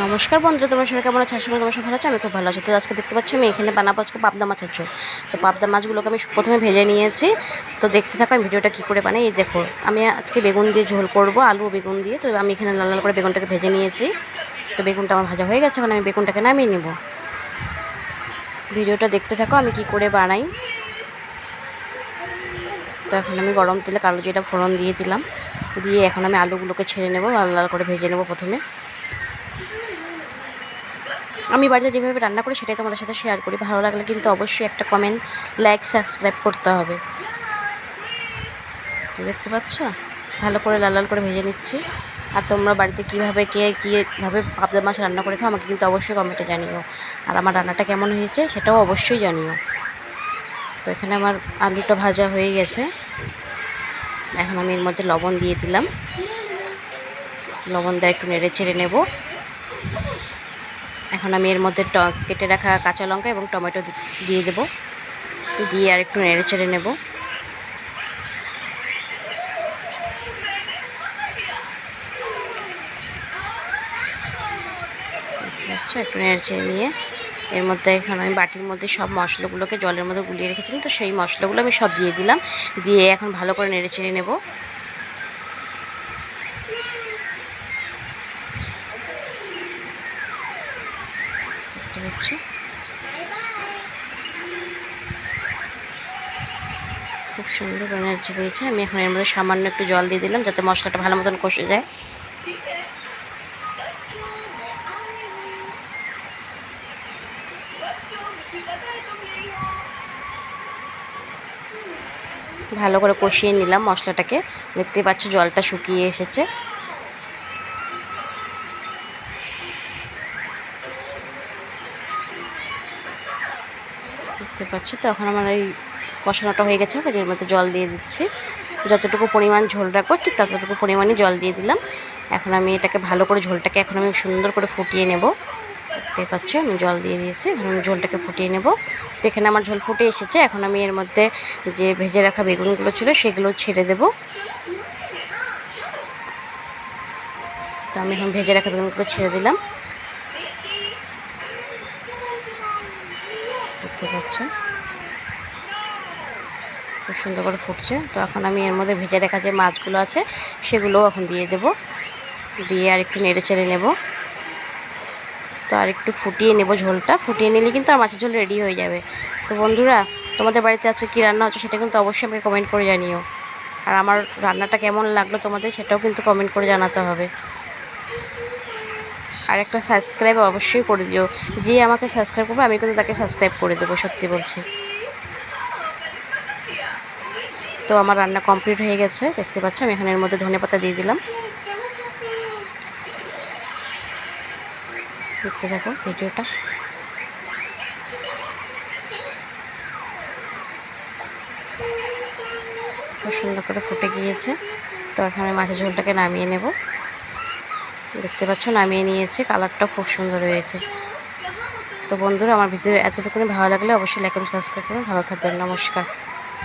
নমস্কার বন্ধুরা, তোমার সবাই কেমন আছে? করি তোমার সব ভালো আছে, আমি খুব ভালো আছি। তো আজকে দেখতে পাচ্ছি, আমি এখানে বানাবো আজকে পাবদা মাছের ঝোল। তো পাবদা মাছগুলোকে আমি প্রথমে ভেজে নিয়েছি। তো দেখতে থাকো, আমি ভিডিওটা কী করে বানাই। এই দেখো, আমি আজকে বেগুন দিয়ে ঝোল করব, আলু বেগুন দিয়ে। তো আমি এখানে লাল লাল করে বেগুনটাকে ভেজে নিয়েছি। তো বেগুনটা আমার ভাজা হয়ে গেছে, এখন আমি বেগুনটাকে নামিয়ে নেব। ভিডিওটা দেখতে থাকো, আমি কি করে বানাই। তো এখন আমি গরম তেলে কালো জিরা ফোড়ন দিয়ে দিলাম। দিয়ে এখন আমি আলুগুলোকে ছেড়ে নেব, লাল লাল করে ভেজে নেব প্রথমে। আমি বাড়িতে যেভাবে রান্না করি সেটাই তোমাদের সাথে শেয়ার করি। ভালো লাগলে কিন্তু অবশ্যই একটা কমেন্ট লাইক সাবস্ক্রাইব করতে হবে। দেখতে পাচ্ছ? ভালো করে লাল লাল করে ভেজে নিচ্ছি। আর তোমরা বাড়িতে কীভাবে, কে কীভাবে পাবদা মাছ রান্না করে খাও আমাকে কিন্তু অবশ্যই কমেন্টে জানিও। আর আমার রান্নাটা কেমন হয়েছে সেটাও অবশ্যই জানিও। তো এখানে আমার আলুটা ভাজা হয়ে গেছে। এখন আমি এর মধ্যে লবণ দিয়ে দিলাম। লবণ দিয়ে একটু নেড়ে চেড়ে নেব। এখন আমি এর মধ্যে ট কেটে রাখা কাঁচা লঙ্কা এবং টমেটো দিয়ে দেব। দিয়ে আর একটু নেড়ে চেড়ে নেব। আচ্ছা একটু নেড়ে চেড়ে নিয়ে এর মধ্যে এখন আমি বাটির মধ্যে সব মশলাগুলোকে জলের মধ্যে গুলিয়ে রেখেছিলাম, তো সেই মশলাগুলো আমি সব দিয়ে দিলাম। দিয়ে এখন ভালো করে নেড়ে চেড়ে নেব। পাচ্ছি খুব সুন্দর এনার্জি দিয়েছে। আমি এখন এর মধ্যে সামান্য একটু জল দিয়ে দিলাম যাতে মশলাটা ভালো মতন কষে যায়। ভালো করে কষিয়ে নিলাম মশলাটাকে। দেখতে পাচ্ছ জলটা শুকিয়ে এসেছে। দেখতে পাচ্ছি। তো এখন আমার এই কষানোটা হয়ে গেছে এর মধ্যে জল দিয়ে দিচ্ছি। যতটুকু পরিমাণ ঝোল রাখব, ঠিক ততটুকু পরিমাণই জল দিয়ে দিলাম। এখন আমি এটাকে ভালো করে ঝোলটাকে এখন আমি সুন্দর করে ফুটিয়ে নেব। দেখতে পাচ্ছি, আমি জল দিয়ে দিয়েছি, এখন আমি ঝোলটাকে ফুটিয়ে নেব। এখানে আমার ঝোল ফুটে এসেছে, এখন আমি এর মধ্যে যে ভেজে রাখা বেগুনগুলো ছিল, সেগুলো ছেড়ে দেব। তো আমি এখন ভেজে রাখা বেগুনগুলো ছেড়ে দিলাম। দেখতে পাচ্ছেন। খুব সুন্দর করে ফুটছে। তো এখন আমি এর মধ্যে ভেজে রাখা যে মাছগুলো আছে, সেগুলোও এখন দিয়ে দেব। দিয়ে আর একটু নেড়ে চেড়ে নেব। তো আর একটু ফুটিয়ে নেব ঝোলটা। ফুটিয়ে নিলে কিন্তু আর মাছের ঝোল রেডি হয়ে যাবে। তো বন্ধুরা, তোমাদের বাড়িতে আজকে কী রান্না হচ্ছে সেটা কিন্তু অবশ্যই আমাকে কমেন্ট করে জানিও। আর আমার রান্নাটা কেমন লাগল তোমাদের সেটাও কিন্তু কমেন্ট করে জানাতে হবে। আর একটা সাবস্ক্রাইব অবশ্যই করে দিও। যে আমাকে সাবস্ক্রাইব করবে, আমি কিন্তু তাকে সাবস্ক্রাইব করে দেবো, সত্যি বলছি। তো আমার রান্না কমপ্লিট হয়ে গেছে, দেখতে পাচ্ছ, আমি এখানের মধ্যে ধনে পাতা দিয়ে দিলাম। দেখতে থাকো ভিডিওটা। খুব সুন্দর করে ফুটে গিয়েছে। তো এখানে মাছের ঝোলটাকে নামিয়ে নেব। দেখতে পাচ্ছ, নামিয়ে নিয়েছে। কালারটা খুব সুন্দর হয়েছে। তো বন্ধুরা, আমার ভিডিও এতটুকুনি ভালো লাগলে অবশ্যই লাইক এবং সাবস্ক্রাইব করুন। ভালো থাকবেন। নমস্কার।